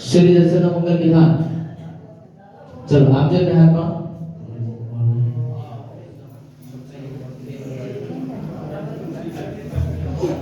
શ્રી દર્શન મંગલ વિધાન ચલો આપજો ને હાથમાં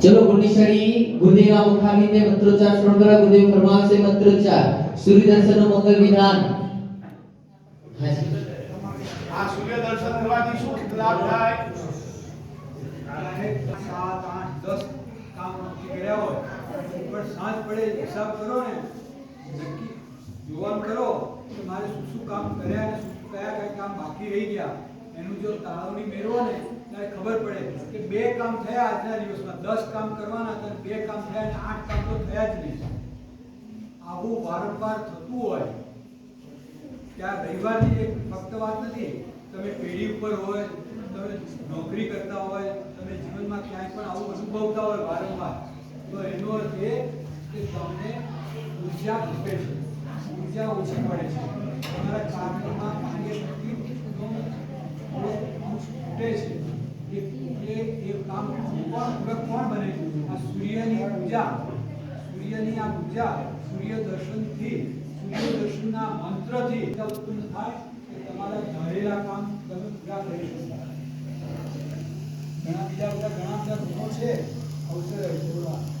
ચલો ગુંડીશાળી ગુંદેવા મુખાબિંદે મંત્રોચ્ચાર શ્રવણ કરા ગુંદેવ ફરમાવશે મંત્રોચ્ચાર સૂર્ય દર્શન મંગલ વિધાન હાજી આ સૂર્ય દર્શન કરવાથી શું લાભ થાય પણ સાંજ પડે, હિસાબ કરો ને, નક્કી જોવાનું કરો કે મારે શું શું કામ કર્યા અને શું કયા કયા કામ બાકી રહી ગયા. એનું જો તાળવણી મેળવો ને, ત્યારે ખબર પડે કે બે કામ થયા આજના દિવસમાં. દસ કામ કરવાના હતા બે કામ થયા અને આઠ કામ તો થયા જ નહીં. આવું વારંવાર થતું હોય. ત્યાં રવિવારની એક ફક્ત વાત નથી. તમે પેઢી ઉપર હોય, તમે નોકરી કરતા હોય, તમે જીવનમાં ક્યાંય પણ આવું અનુભવતા હોય વારંવાર. તો એનો અર્થ એ કે તમને ઊર્જા આપે છે. ઊર્જા ઓછી પડે છે. તમારા કાર્યમાં કાર્ય અંશ છે. એ એ કામ કોણ પૂરક કોણ બને આ સૂર્યની ઊર્જા, સૂર્યની આ ઊર્જા, સૂર્ય દર્શનથી, સૂર્ય દર્શનના મંત્રથી ઉત્પન્ન થાય કે તમારા ધારેલા કામ તમે પૂરા કરી શકો. ઘણા બીજા બધા ઘણા બધા ગુણો છે. અવસર ઓ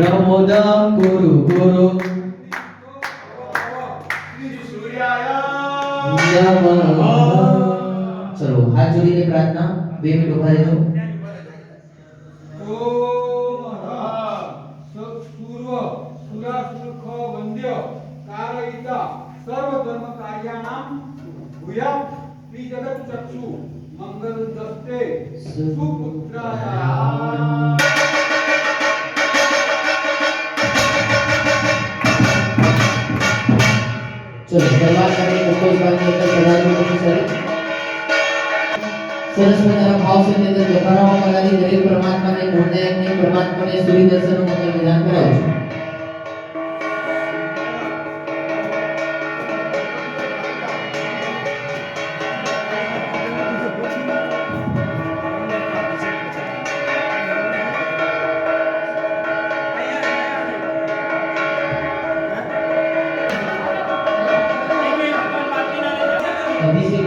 પ્રમોદં કુરુ ગુરુ સૂર્યાય નમઃ ચલો હાથ જોડીને પ્રાર્થના બે મિનિટ ઉભા રહેજો ઓમ અરહમ સૂર્વ સુરાસુરખ વંદ્ય કારયિતા સર્વ ધર્મ કાર્યાણામ ભૂયા શ્રી જગત ચક્ષુ મંગલ દસ્તે સુપુત્રાય ચલો શરૂઆત કરીએ મુકેશ ભાઈની અંદર પધારવું સરસ મજાના ભાવ સાથે અંદર આવેલી દરેક પરમાત્માને ગુણનાયકને પરમાત્માને સૂર્ય દર્શનનું મંગલ વિધાન કરાવું છું.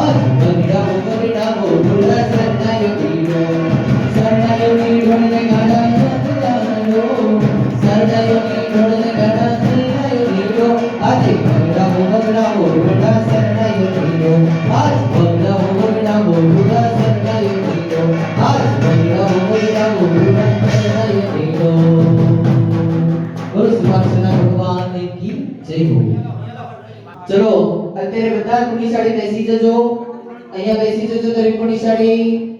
God. ચલો અત્યારે બધા કુણીસાડી બેસી જજો. અહીંયા બેસી જજો દરેક કુણીસાડી